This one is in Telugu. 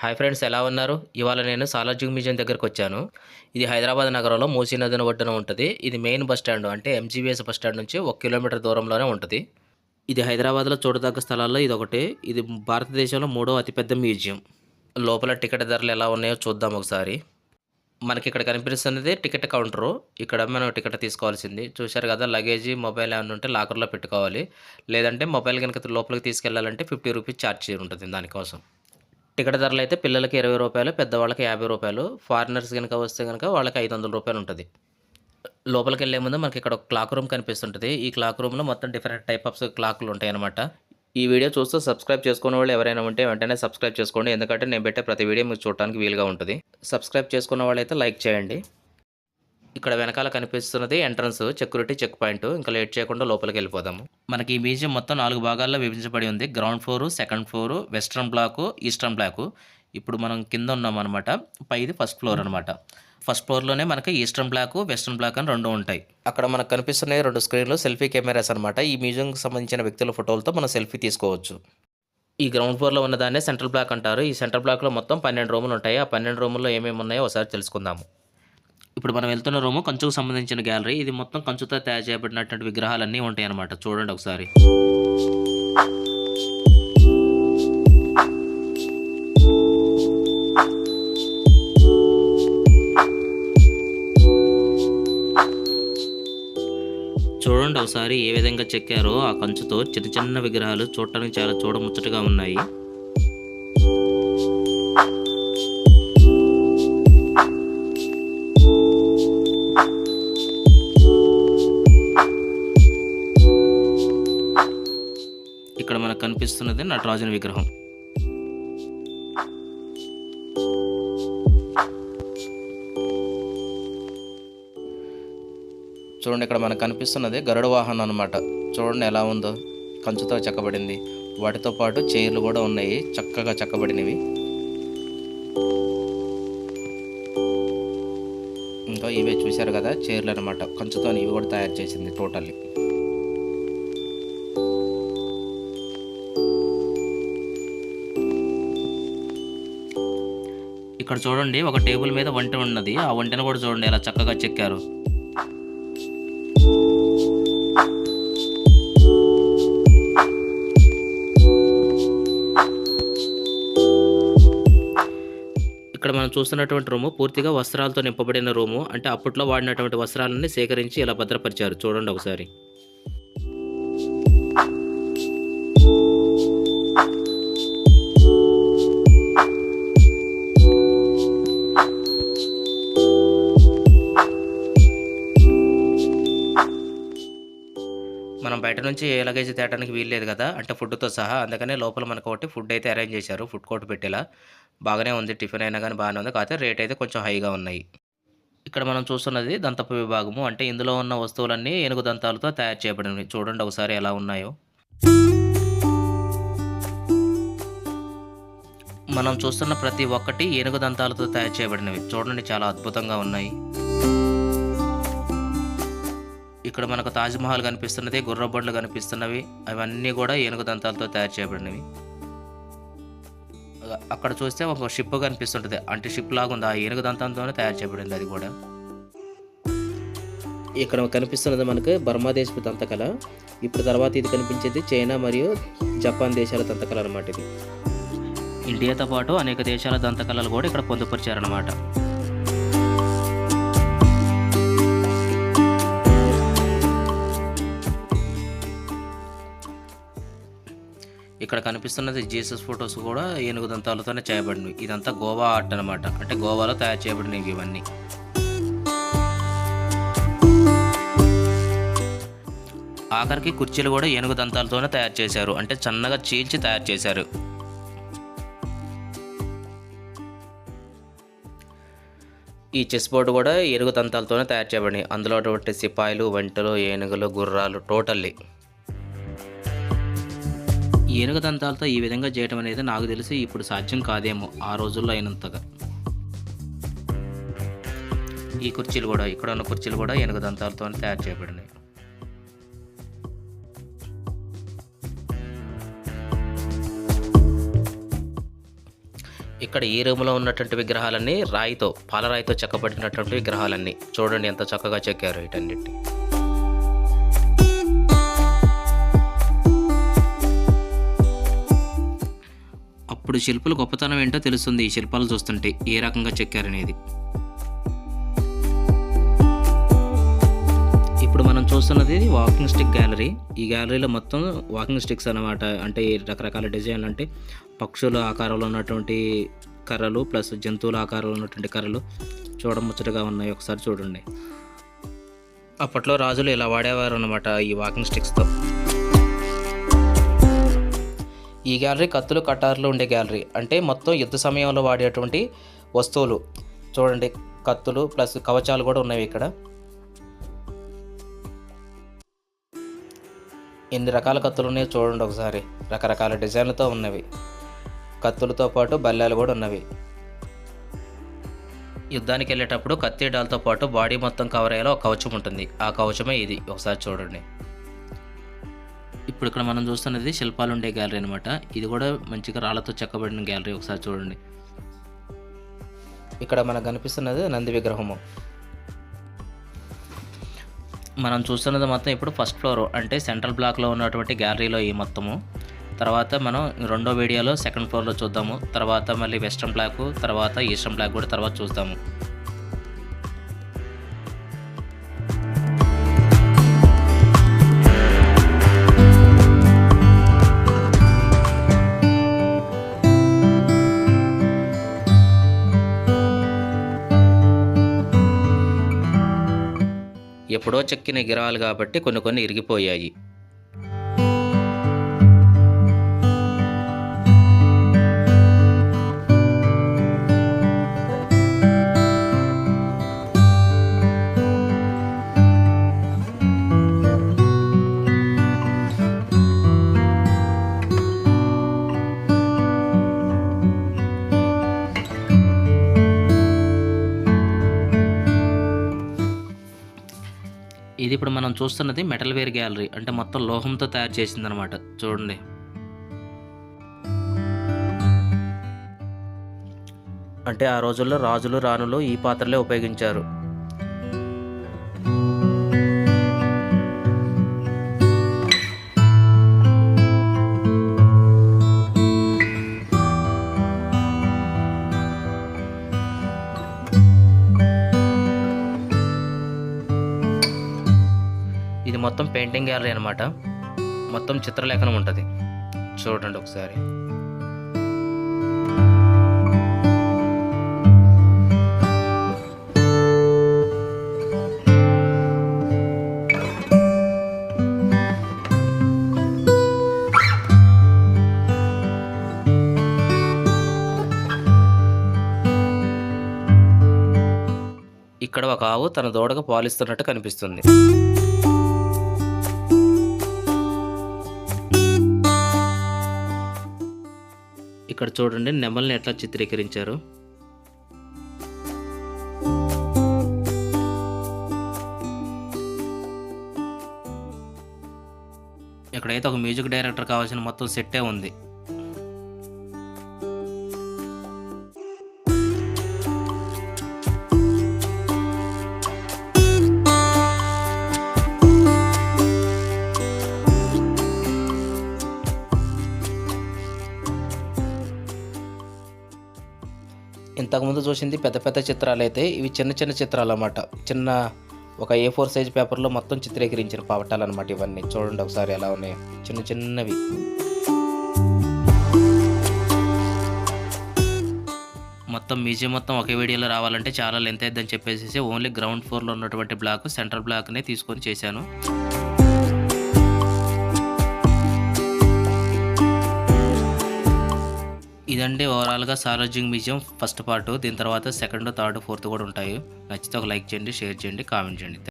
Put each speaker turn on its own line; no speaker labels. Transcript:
హాయ్ ఫ్రెండ్స్ ఎలా ఉన్నారు? ఇవాళ నేను సాలార్జంగ్ మ్యూజియం దగ్గరకు వచ్చాను. ఇది హైదరాబాద్ నగరంలో మూసీ నదిన ఒడ్డున ఉంటుంది. ఇది మెయిన్ బస్ స్టాండ్ అంటే ఎంజీబీఎస్ బస్ స్టాండ్ నుంచి ఒక కిలోమీటర్ దూరంలోనే ఉంటుంది. ఇది హైదరాబాద్లో చూడదగ్గ స్థలాల్లో ఇది ఒకటి ఇది భారతదేశంలో మూడో అతిపెద్ద మ్యూజియం. లోపల టికెట్ ధరలు ఎలా ఉన్నాయో చూద్దాం ఒకసారి. మనకి ఇక్కడ కనిపిస్తున్నది టికెట్ కౌంటరు. ఇక్కడ మనం టికెట్ తీసుకోవాల్సింది. చూశారు కదా లగేజీ మొబైల్ ఏమైనా ఉంటే లాకర్లో పెట్టుకోవాలి. లేదంటే మొబైల్ కనుక లోపలికి తీసుకెళ్ళాలంటే ఫిఫ్టీ రూపీస్ ఛార్జ్ ఉంటుంది దానికోసం. టికెట్ ధరలు అయితే పిల్లలకి ఇరవై రూపాయలు పెద్దవాళ్ళకి యాభై రూపాయలు ఫారినర్స్ కనుక వస్తే కనుక వాళ్ళకి ఐదు వందల రూపాయలు ఉంటుంది. లోపలికి వెళ్ళే ముందు మనకి ఇక్కడ ఒక క్లాక్ రూమ్ కనిపిస్తుంటుంది. ఈ క్లాక్ రూమ్లో మొత్తం డిఫరెంట్ టైప్ ఆఫ్ క్లాక్లు ఉంటాయి అనమాట ఈ వీడియో చూస్తూ సబ్స్క్రైబ్ చేసుకున్న వాళ్ళు ఎవరైనా ఉంటే వెంటనే సబ్స్క్రైబ్ చేసుకోండి. ఎందుకంటే నేను పెట్టే ప్రతి వీడియో మీకు చూడడానికి వీలుగా ఉంటుంది. సబ్స్క్రైబ్ చేసుకున్న వాళ్ళైతే లైక్ చేయండి. ఇక్కడ వెనకాల కనిపిస్తున్నది ఎంట్రన్స్ సెక్యూరిటీ చెక్ పాయింట్. ఇంకా లేట్ చేయకుండా లోపలికి వెళ్ళిపోదాము. మనకి ఈ మ్యూజియం మొత్తం నాలుగు భాగాల్లో విభజించబడి ఉంది. Ground floor second floor western block eastern block. ఇప్పుడు మనం కింద ఉన్నాం అనమాట పైది ఫస్ట్ ఫ్లోర్ అనమాట ఫస్ట్ ఫ్లోర్లోనే మనకి ఈస్టర్న్ బ్లాక్ వెస్ట్రన్ బ్లాక్ అని రెండు ఉంటాయి. అక్కడ మనకు కనిపిస్తున్నాయి రెండు స్క్రీన్లు సెల్ఫీ కెమెరాస్ అనమాట ఈ మ్యూజియంకి సంబంధించిన వ్యక్తుల ఫోటోలతో మనం సెల్ఫీ తీసుకోవచ్చు. ఈ గ్రౌండ్ ఫ్లోర్లో ఉన్నదాన్నే సెంట్రల్ బ్లాక్ అంటారు. ఈ సెంట్రల్ బ్లాక్లో మొత్తం పన్నెండు రూములు ఉంటాయి. ఆ పన్నెండు రూముల్లో ఏమేమి ఉన్నాయో ఒకసారి తెలుసుకుందాము. ఇప్పుడు మనం వెళ్తున్న రూము కంచుకు సంబంధించిన గ్యాలరీ ఇది మొత్తం కంచుతో తయారు చేయబడినటువంటి విగ్రహాలన్నీ ఉంటాయి అన్నమాట చూడండి ఒకసారి. చూడండి ఒకసారి ఏ విధంగా చెక్కారో ఆ కంచుతో చిన్న చిన్న విగ్రహాలు చూడటానికి చాలా చూడముచ్చటగా ఉన్నాయి. కనిపిస్తున్నది నటరాజుని విగ్రహం. చూడండి ఇక్కడ మనకు కనిపిస్తున్నది గరుడ వాహనం అనమాట చూడండి ఎలా ఉందో. కంచుతో చెక్కబడింది. వాటితో పాటు చైర్లు కూడా ఉన్నాయి చక్కగా చెక్కబడినవి. ఇంకా ఇవే చూశారు కదా చైర్లు అనమాట కంచుతో ఇవి కూడా తయారు చేసింది టోటల్లీ. ఇక్కడ చూడండి ఒక టేబుల్ మీద వంట ఉన్నది. ఆ వంటను కూడా చూడండి ఎలా చక్కగా చెక్కారు. ఇక్కడ మనం చూస్తున్నటువంటి రూము పూర్తిగా వస్త్రాలతో నింపబడిన రూము. అంటే అప్పట్లో వాడినటువంటి వస్త్రాలన్నీ సేకరించి ఇలా భద్రపరిచారు? చూడండి ఒకసారి. నుంచి ఏ లగేజ్ తేటానికి వీల్లేదు కదా అంటే ఫుడ్తో సహా అందుకనే లోపల మనకు ఒకటి ఫుడ్ అయితే అరేంజ్ చేశారు ఫుడ్ కోర్ట్ పెట్టేలా. బాగానే ఉంది టిఫిన్ అయినా కానీ బాగానే ఉంది కాకపోతే రేట్ అయితే కొంచెం హైగా ఉన్నాయి. ఇక్కడ మనం చూస్తున్నది దంతపు విభాగము అంటే ఇందులో ఉన్న వస్తువులన్నీ ఏనుగు దంతాలతో తయారు చేయబడినవి. చూడండి ఒకసారి ఎలా ఉన్నాయో. మనం చూస్తున్న ప్రతి ఒక్కటి ఏనుగు దంతాలతో తయారు చేయబడినవి. చూడండి చాలా అద్భుతంగా ఉన్నాయి. ఇక్కడ మనకు తాజ్మహల్ కనిపిస్తున్నది గుర్రబండ్లు కనిపిస్తున్నవి. అవన్నీ కూడా ఏనుగు దంతాలతో తయారు చేయబడినవి. అక్కడ చూస్తే ఒక షిప్ కనిపిస్తుంటుంది. అంటే షిప్ లాగా ఉంది. ఆ ఏనుగు దంతంతోనే తయారు చేయబడింది అది కూడా. ఇక్కడ కనిపిస్తున్నది మనకు బర్మా దేశపు దంతకళ. ఇప్పుడు తర్వాత ఇది కనిపించేది చైనా మరియు జపాన్ దేశాల దంతకళ అనమాట ఇది. ఇండియాతో పాటు అనేక దేశాల దంతకళలు కూడా ఇక్కడ పొందుపరిచారనమాట ఇక్కడ కనిపిస్తున్నది జీసస్ ఫొటోస్ కూడా ఏనుగు దంతాలతోనే చేయబడినవి. ఇదంతా గోవా ఆర్ట్ అనమాట అంటే గోవాలో తయారు చేయబడినవి ఇవన్నీ. ఆఖరికి కుర్చీలు కూడా ఏనుగు దంతాలతోనే తయారు చేశారు. అంటే చన్నగా చీల్చి తయారు చేశారు. ఈ చెస్ బోర్డు కూడా ఏనుగు దంతాలతోనే తయారు చేయబడినాయి అందులో సిపాయిలు వంటలు ఏనుగులు గుర్రాలు టోటల్లీ. ఏనుగు దంతాలతో ఈ విధంగా చేయడం అనేది నాకు తెలిసి ఇప్పుడు సాధ్యం కాదేమో ఆ రోజుల్లో అయినంతగా. ఈ కుర్చీలు కూడా ఇక్కడ ఉన్న కుర్చీలు కూడా ఏనుగు దంతాలతో తయారు చేయబడినాయి. ఇక్కడ ఈ రూమ్లో ఉన్నటువంటి విగ్రహాలన్నీ రాయితో పాలరాయితో చెక్కబడినటువంటి విగ్రహాలన్నీ. చూడండి ఎంత చక్కగా చెక్కారు వీటన్నిటి. అప్పుడు శిల్పుల గొప్పతనం ఏంటో తెలుస్తుంది ఈ శిల్పాలు చూస్తుంటే. ఏ రకంగా చెక్కారనేది. ఇప్పుడు మనం చూస్తున్నది వాకింగ్ స్టిక్ గ్యాలరీ. ఈ గ్యాలరీలో మొత్తం వాకింగ్ స్టిక్స్ అన్నమాట. అంటే రకరకాల డిజైన్లు అంటే పక్షుల ఆకారంలో ఉన్నటువంటి కర్రలు ప్లస్ జంతువుల ఆకారంలో ఉన్నటువంటి కర్రలు చూడముచ్చటగా ఉన్నాయి. ఒకసారి చూడండి. అప్పట్లో రాజులు ఇలా వాడేవారు అన్నమాట ఈ వాకింగ్ స్టిక్స్తో. ఈ గ్యాలరీ కత్తులు కటార్లు ఉండే గ్యాలరీ అంటే మొత్తం యుద్ధ సమయంలో వాడేటువంటి వస్తువులు. చూడండి కత్తులు ప్లస్ కవచాలు కూడా ఉన్నవి ఇక్కడ. ఎన్ని రకాల కత్తులు ఉన్నాయో చూడండి ఒకసారి. రకరకాల డిజైన్లతో ఉన్నవి. కత్తులతో పాటు బల్లాలు కూడా ఉన్నవి. యుద్ధానికి వెళ్ళేటప్పుడు కత్తి డాల్తో పాటు బాడీ మొత్తం కవర్ అయ్యేలా ఒక కవచం ఉంటుంది. ఆ కవచమే ఇది. ఒకసారి చూడండి. ఇప్పుడు ఇక్కడ మనం చూస్తున్నది శిల్పాలు ఉండే గ్యాలరీ అనమాట ఇది కూడా మంచిగా రాళ్ళతో చెక్కబడిన గ్యాలరీ ఒకసారి చూడండి. ఇక్కడ మనకు కనిపిస్తున్నది నంది విగ్రహము. మనం చూస్తున్నది మొత్తం ఇప్పుడు ఫస్ట్ ఫ్లోర్ అంటే సెంట్రల్ బ్లాక్లో ఉన్నటువంటి గ్యాలరీలో ఈ మొత్తము. తర్వాత మనం రెండో వీడియోలో సెకండ్ ఫ్లోర్లో చూద్దాము. తర్వాత మళ్ళీ వెస్ట్రన్ బ్లాక్ తర్వాత ఈస్టర్న్ బ్లాక్ కూడా తర్వాత చూద్దాము. ఎప్పుడో చెక్కిన గిరాలు కాబట్టి కొన్ని కొన్ని ఇరిగిపోయాయి. ఇప్పుడు మనం చూస్తున్నది మెటల్ వేర్ గ్యాలరీ అంటే మొత్తం లోహంతో తయారు చేసింది అనమాట చూడండి. అంటే ఆ రోజుల్లో రాజులు రాణులు ఈ పాత్రలే ఉపయోగించారు. మొత్తం పెయింటింగ్ గ్యాలరీ అనమాట మొత్తం చిత్రలేఖనం ఉంటుంది. చూడండి ఒకసారి. ఇక్కడ ఒక ఆవు తన దూడకు పాలిస్తున్నట్టు కనిపిస్తుంది. ఇక్కడ చూడండి నెమల్ని ఎట్లా చిత్రీకరించారు. ఇక్కడైతే ఒక మ్యూజిక్ డైరెక్టర్ కావాల్సిన మొత్తం సెట్టే ఉంది. ఇంతకుముందు చూసింది పెద్ద పెద్ద చిత్రాలు అయితే ఇవి చిన్న చిన్న చిత్రాలు అన్నమాట చిన్న ఒక ఏ ఫోర్ సైజ్ పేపర్లో మొత్తం చిత్రీకరించిన పావటాలు అనమాట ఇవన్నీ. చూడండి ఒకసారి ఎలా ఉన్నాయి. చిన్న చిన్నవి. మొత్తం మ్యూజియం మొత్తం ఒకే వీడియోలో రావాలంటే చాలా లెంత్ అయిద్దని చెప్పేసి ఓన్లీ గ్రౌండ్ ఫ్లోర్లో ఉన్నటువంటి బ్లాక్ సెంట్రల్ బ్లాక్నే తీసుకొని చేశాను. ఇదండి ఓవరాల్గా సాలార్జింగ్ మ్యూజియం ఫస్ట్ పార్ట్. దీని తర్వాత సెకండ్ థర్డ్ ఫోర్త్ కూడా ఉంటాయి. నచ్చితే ఒక లైక్ చేయండి షేర్ చేయండి కామెంట్ చేయండి.